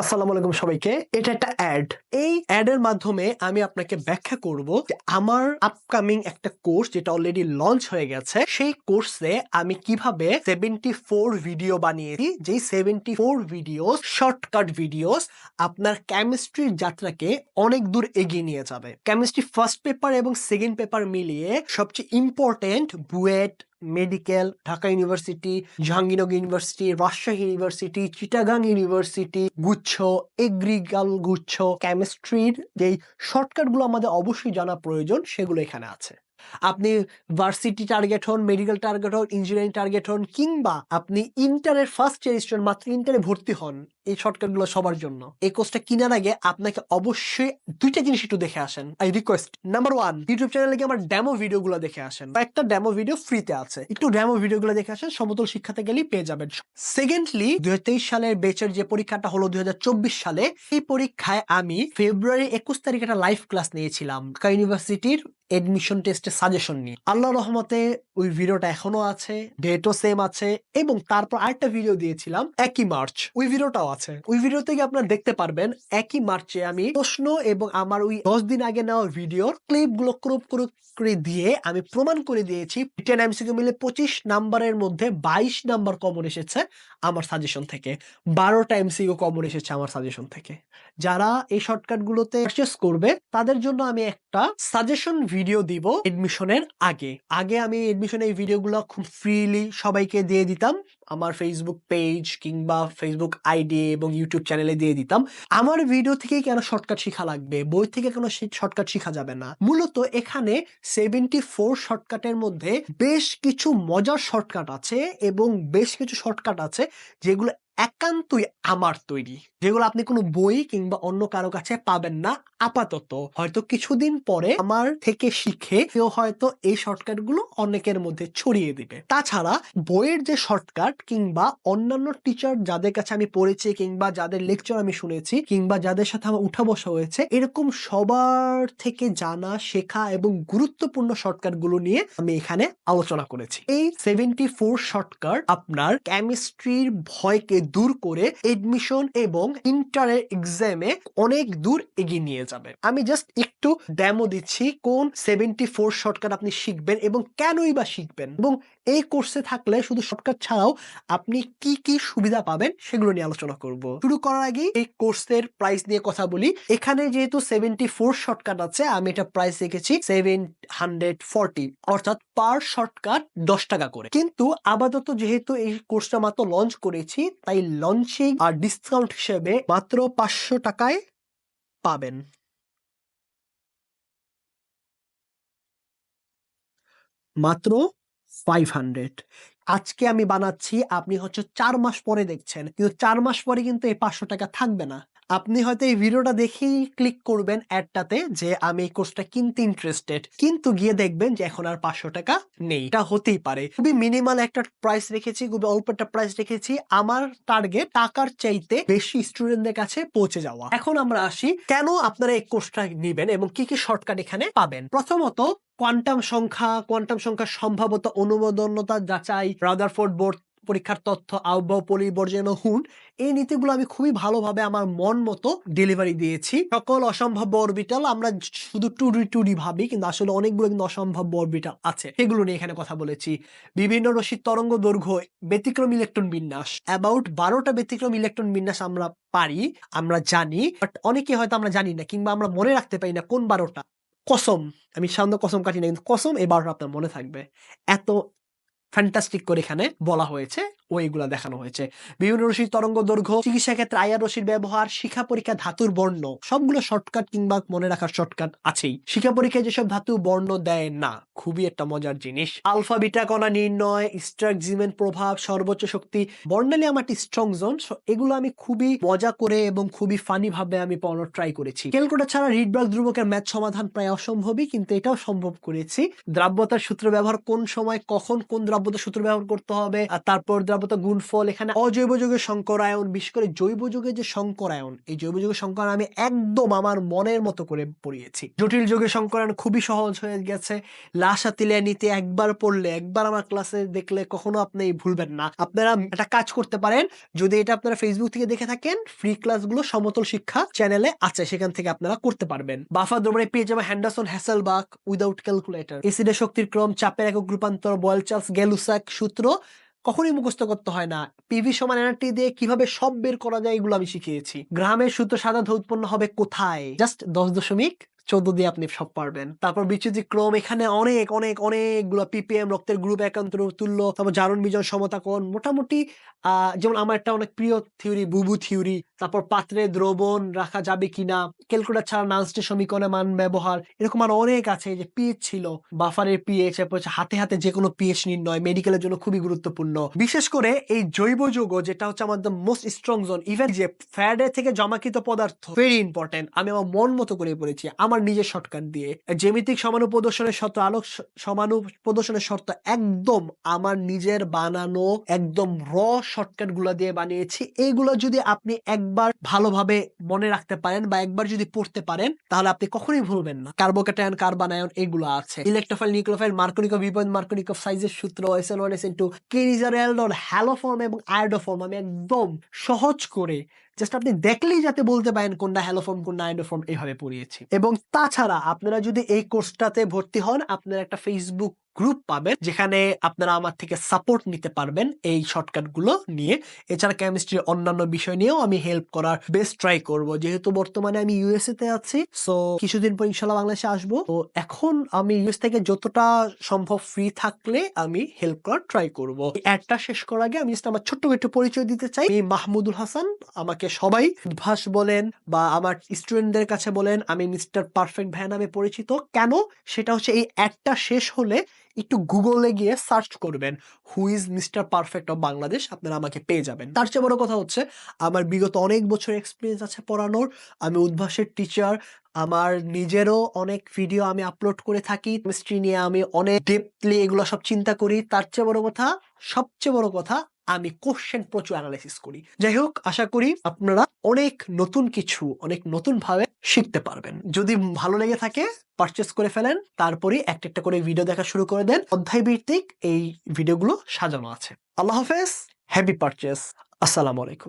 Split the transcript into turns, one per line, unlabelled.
আসসালামু আলাইকুম সবাইকে। এটা একটা অ্যাড এই অ্যাড এর মাধ্যমে আমি আপনাকে ব্যাখ্যা করব যে আমার আপকামিং একটা কোর্স যেটা অলরেডি লঞ্চ হয়ে গেছে, সেই কোর্সে আমি কীভাবে সেভেন্টি ফোর ভিডিও বানিয়েছি। যেই seventy four video shortcut videos আপনার কেমিস্ট্রির যাত্রাকে অনেক দূর এগিয়ে নিয়ে যাবে। কেমিস্ট্রি ফার্স্ট পেপার এবং সেকেন্ড পেপার মিলিয়ে সবচেয়ে important BUET medical, Dhaka university, Jahangirnagar university, Rajshahi university, Chittagong university, গুচ্ছ এগ্রিকাল গুচ্ছ, কেমিস্ট্রির যেই শর্টকাটগুলো আমাদের অবশ্যই জানা প্রয়োজন, সেগুলো এখানে আছে। আপনি ভার্সিটি টার্গেট হন, মেডিকেল টার্গেট হন, ইঞ্জিনিয়ারিং টার্গেট হন, কিংবা আপনি ইন্টারের ফার্স্ট ইয়ার স্টুডেন্ট মাত্র ইন্টারে ভর্তি হন এই শর্টকাটগুলো সবার জন্য। এই কোর্সটা কেনার আগে আপনাকে অবশ্যই দুইটা জিনিস একটু দেখে আসেন। I request number one YouTube চ্যানেলে গিয়ে আমার ডেমো ভিডিওগুলো দেখে আসেন। বা একটা ডেমো ভিডিও ফ্রিতে আছে। একটু ডেমো ভিডিওগুলো দেখে আসেন, সমতল শিক্ষাতে গেলেই পেয়ে যাবেন। সেকেন্ডলি দুই সালের বেচের যে পরীক্ষাটা হলো দুই সালে এই পরীক্ষায় আমি ফেব্রুয়ারি একুশ তারিখে একটা লাইভ ক্লাস নিয়েছিলাম। ইউনিভার্সিটির এডমিশন টেস্টের সাজেশন নিয়ে। আল্লাহ রহমতে ওই ভিডিওটা এখনও আছে ডেটও সেম আছে, এবং তারপর আরেকটা ভিডিও দিয়েছিলাম, একই মার্চ ওই ভিডিওটাও আছে ওই ভিডিও থেকে আপনারা দেখতে পারবেন, একই মার্চে আমি প্রশ্ন এবং আমার ওই দশ দিন আগে নেওয়া ভিডিওর ক্লিপগুলো ক্রপ করে দিয়ে আমি প্রমাণ করে দিয়েছি। টেন এমসিকিউ মিলে পঁচিশ নাম্বারের মধ্যে বাইশ নাম্বার কমন এসেছে আমার সাজেশন থেকে। বারোটা এমসিকিউ কমন এসেছে আমার সাজেশন থেকে। যারা এই শর্টকাট গুলোতে পারচেস করবে, তাদের জন্য আমি একটা সাজেশন ভিডিও দিব এডমিশনের আগে। আগে আমি এডমিশনের এই ভিডিওগুলো খুব ফ্রিলি সবাইকে দিয়ে দিতাম। আমার ফেসবুক পেজ কিংবা ফেসবুক আইডি এবং ইউটিউব চ্যানেলে দিয়ে দিতাম। আমার ভিডিও থেকে কেন শর্টকাট শিখা লাগবে? বই থেকে কোনো শর্টকাট শিখা যাবে না? মূলত এখানে সেভেন্টি ফোর শর্টকাটের মধ্যে বেশ কিছু মজার শর্টকাট আছে এবং বেশ কিছু শর্টকাট আছে যেগুলো একান্তই আমার তৈরি। যেগুলো আপনি কোনো বই কিংবা অন্য কারও কাছে পাবেন না, আপাতত। হয়তো কিছুদিন পরে আমার থেকে শিখে কেউ হয়তো এই শর্টকাটগুলো অনেকের মধ্যে ছড়িয়ে দিবে। তাছাড়া বইয়ের যে শর্টকাট কিংবা অন্যান্য টিচার যাদের কাছে আমি পড়েছি কিংবা যাদের লেকচার আমি শুনেছি কিংবা যাদের সাথে আমার উঠা বসা হয়েছে, এরকম সবার থেকে জানা, শেখা এবং গুরুত্বপূর্ণ শর্টকাটগুলো নিয়ে আমি এখানে আলোচনা করেছি। এই সেভেন্টি ফোর শর্টকাট আপনার কেমিস্ট্রির ভয়কে দূর করে এডমিশন এবং ইন্টারের এক্সামে অনেক দূর এগিয়ে নিয়ে যাবে। আমি জাস্ট একটু ডেমো দিচ্ছি কোন সেভেন্টি ফোর শর্টকাট আপনি শিখবেন এবং কেনই বা শিখবেন এবং এই কোর্সে থাকলে শুধু শর্টকাট ছাড়াও আপনি কি কি সুবিধা পাবেন সেগুলো নিয়ে আলোচনা করব। শুরু করার আগে এই কোর্সের প্রাইস নিয়ে কথা বলি। এখানে যেহেতু সেভেন্টি ফোর শর্টকাট আছে, আমি এটা প্রাইস রেখেছি সেভেন হান্ড্রেড ফর্টি অর্থাৎ পার শর্টকাট দশ টাকা করে। কিন্তু আপাতত যেহেতু এই কোর্সটা মাত্র লঞ্চ করেছি, তাই লঞ্চিং আর ডিসকাউন্ট হিসেবে মাত্র পাঁচশো টাকায় পাবেন। মাত্র ফাইভ হান্ড্রেড আজকে আমি বানাচ্ছি, আপনি হচ্ছে চার মাস পরে দেখছেন, কিন্তু চার মাস পরে কিন্তু এই পাঁচশো টাকা থাকবে না। আপনি হয়তো এই ভিডিওটা দেখেই ক্লিক করবেন অ্যাডটাতে যে আমি এই কোর্সটা কিনতে ইন্টারেস্টেড কিন্তু গিয়ে দেখবেন যে এখন আর পাঁচশো টাকা নেই। এটা হতেই পারে। খুবই মিনিমাল একটা প্রাইস রেখেছি, খুবই অল্প একটা প্রাইস রেখেছি। আমার টার্গেট টাকার চাইতে বেশি স্টুডেন্টদের কাছে পৌঁছে যাওয়া। এখন আমরা আসি, কেন আপনারা এই কোর্সটা নেবেন এবং কি কি শর্টকাট এখানে পাবেন? প্রথমত কোয়ান্টাম সংখ্যা কোয়ান্টাম সংখ্যার সম্ভাবত অনুমোদনতা যাচাই রাদারফোর্ড বোর্ড পরীক্ষার তথ্য, আবহাওয়া পরিবর্জন হুন, এই নীতিগুলো আমি খুবই ভালোভাবে আমার মন মতো ডেলিভারি দিয়েছি। সকল অসম্ভাব্য অরবিটাল আমরা শুধু টুডি টুডি ভাবি, কিন্তু আসলে অনেকগুলো কিন্তু অসম্ভাব্য অরবিটাল আছে। এগুলো নিয়ে এখানে কথা বলেছি। বিভিন্ন রশিদ তরঙ্গ দৈর্ঘ্য, ব্যতিক্রম ইলেকট্রন বিন্যাস। অ্যাবাউট বারোটা ব্যতিক্রম ইলেকট্রন বিন্যাস আমরা পারি, আমরা জানি বাট অনেকে হয়তো আমরা জানি না, কিংবা আমরা মনে রাখতে পারি না কোন বারোটা। কসম, আমি সামনে কসম কাটি না, কিন্তু কসম এই বারোটা আপনার মনে থাকবে। এত ফ্যান্টাস্টিক করে এখানে বলা হয়েছে ও দেখানো হয়েছে। বিভিন্ন রশির তরঙ্গ দৈর্ঘ্য, চিকিৎসা ক্ষেত্রে আয়ার রশির ব্যবহার শিক্ষা পরীক্ষা ধাতুর বর্ণ, সবগুলো শর্টকাট কিংবা মনে রাখার শর্টকাট আছেই। শিক্ষা পরীক্ষায় যেসব ধাতু বর্ণ দেয় না খুবই একটা মজার জিনিস। আলফা, বিটা, কণা নির্ণয় স্ট্রাকজিমেন্ট প্রভাব, সর্বোচ্চ শক্তি, বর্ণালী আমার স্ট্রং জোন এগুলো আমি খুবই মজা করে এবং খুবই ফানি ভাবে আমি পড়ানোর ট্রাই করেছি। ক্যালকুলেটার ছাড়া রিডবার্গ ধ্রুবকের ম্যাথ সমাধান প্রায় অসম্ভবই, কিন্তু এটাও সম্ভব করেছি। দ্রাব্যতার সূত্র ব্যবহার কোন সময়, কখন, কোন দ্রাব্যতার সূত্র ব্যবহার করতে হবে, আর তারপর দ্রাব্যতা গুণফল, এখানে অজৈব যুগের সংকরায়ন বিশেষ করে জৈব যুগের যে সংকরায়ন এই জৈব যুগের সংকরায়ন আমি একদম আমার মনের মতো করে পড়িয়েছি। জটিল যুগের সংকরায়ন খুবই সহজ হয়ে গেছে। আশা তিলিয়া নিতে একবার পড়লে, একবার আমার ক্লাসে দেখলে কখনো আপনি ভুলবেন না। আপনারা একটা কাজ করতে পারেন, যদি এটা আপনারা ফেসবুক থেকে দেখে থাকেন ফ্রি ক্লাসগুলো সমতল শিক্ষা চ্যানেলে আছে, সেখান থেকে আপনারা করতে পারবেন। বাফা দ্রবণে পেয়ে যাবে হ্যান্ডারসন হ্যাসেলবাক উইদাউট ক্যালকুলেটর এসিডের শক্তির ক্রম, চাপের একক রূপান্তর বয়েল চার্লস গ্যালুসাক সূত্র কখনোই মুখস্থ করতে হয় না। পিভি সমান এনআরটি দিয়ে কীভাবে সব বের করা যায় এগুলো আমি শিখিয়েছি। গ্রামের সূত্র সাধারণত উৎপন্ন হবে কোথায়? জাস্ট দশ দশমিক চোদ্দ দিয়ে আপনি সব পারবেন। তারপর বিচ্যুতি ক্রম, এখানে অনেক অনেক, অনেকগুলো পিপিএম রক্তের গ্রুপ একান্ত তুল্য, তারপর জারণ বিজন সমতাকরণ মোটামুটি যেমন আমার একটা অনেক প্রিয় থিওরি বুবু থিওরি তারপর পাত্রে দ্রবণ রাখা যাবে কিনা, ক্যালকুলেটর ছাড়া নান্সটি সমীকরণে মান ব্যবহার, এরকম আর অনেক আছে যে পিএইচ ছিল, বাফারের পিএইচ হাতে হাতে যে কোনো পিএইচ নির্ণয় মেডিকেলের জন্য খুবই গুরুত্বপূর্ণ। বিশেষ করে এই জৈব যৌগ যেটা হচ্ছে আমাদের মোস্ট স্ট্রং জোন ইভেন যে ফ্যাডে থেকে জমাকৃত পদার্থ ভেরি ইম্পর্টেন্ট আমি আমার মন মতো করে পড়েছি আমার নিজের শর্টকাট দিয়ে। জ্যামিতিক সমানুপ্রদর্শনের শর্ত, আলোক সমানু প্রদর্শনের শর্ত একদম আমার নিজের বানানো, একদম র শর্টকাটগুলা দিয়ে বানিয়েছি। এইগুলো যদি আপনি একবার ভালোভাবে মনে রাখতে পারেন বা একবার যদি পড়তে পারেন, তাহলে আপনি কখনোই ভুলবেন না। কার্বোকেটায়ন কার্বানায়ন, এগুলো আছে। ইলেকট্রোফাইল নিউক্লোফাইল মার্কনিকো বিপদ মার্কনিকো, সাইজের সূত্র এসএল ওয়ান এস ইন্টু কেরিজার হ্যালোফর্ম এবং আয়োডোফর্ম আমি একদম সহজ করে জাস্ট আপনি দেখলেই যাতে বলতে পারেন কোনটা হ্যালোফর্ম, কোনটা আয়োডোফর্ম এইভাবে পড়িয়েছি। এবং তাছাড়া আপনারা যদি এই কোর্সটাতে ভর্তি হন, আপনারা একটা ফেসবুক গ্রুপ পাবেন, যেখানে আপনারা আমার থেকে সাপোর্ট নিতে পারবেন এই শর্টকাটগুলো নিয়ে। এছাড়া কেমিস্ট্রির অন্যান্য বিষয় নিয়েও আমি হেল্প করার বেস্ট ট্রাই করব। যেহেতু বর্তমানে আমি ইউএসএ তে আছি সো কিছুদিন পর ইনশাল্লাহ বাংলাদেশে আসব। তো এখন আমি ইউএস থেকে যতটা সম্ভব ফ্রি থাকলে আমি হেল্প করার ট্রাই করব। অ্যাডটা শেষ করার আগে আমি just আমার ছোট্ট একটু পরিচয় দিতে চাই। মাহমুদুল হাসান, আমাকে সবাই উদ্ভাস বলেন বা আমার স্টুডেন্টদের কাছে বলেন, আমি মিস্টার পারফেক্ট ভাই নামে পরিচিত। কেন? সেটা হচ্ছে এই অ্যাডটা শেষ হলে একটু গুগলে গিয়ে সার্চ করবেন, who is mister perfect of Bangladesh? আপনারা আমাকে পেয়ে যাবেন। তার চেয়ে বড় কথা হচ্ছে, আমার বিগত অনেক বছর এক্সপিরিয়েন্স আছে পড়ানোর। আমি উদ্ভাসের টিচার আমার নিজেরও অনেক ভিডিও আমি আপলোড করে থাকি। কেমিস্ট্রি নিয়ে আমি অনেক ডেপলি এগুলো সব চিন্তা করি। তার চেয়ে বড় কথা, সবচেয়ে বড় কথা আমি কোশ্চেন প্রচুর অ্যানালাইসিস করি। যাই হোক আশা করি আপনারা অনেক নতুন কিছু, অনেক নতুন ভাবে শিখতে পারবেন। যদি ভালো লেগে থাকে পারচেস করে ফেলেন, তারপরে একটা একটা করে ভিডিও দেখা শুরু করে দেন। অধ্যায় ভিত্তিক এই ভিডিওগুলো সাজানো আছে। আল্লাহ হাফেজ হ্যাপি পারচেস আসসালামু আলাইকুম।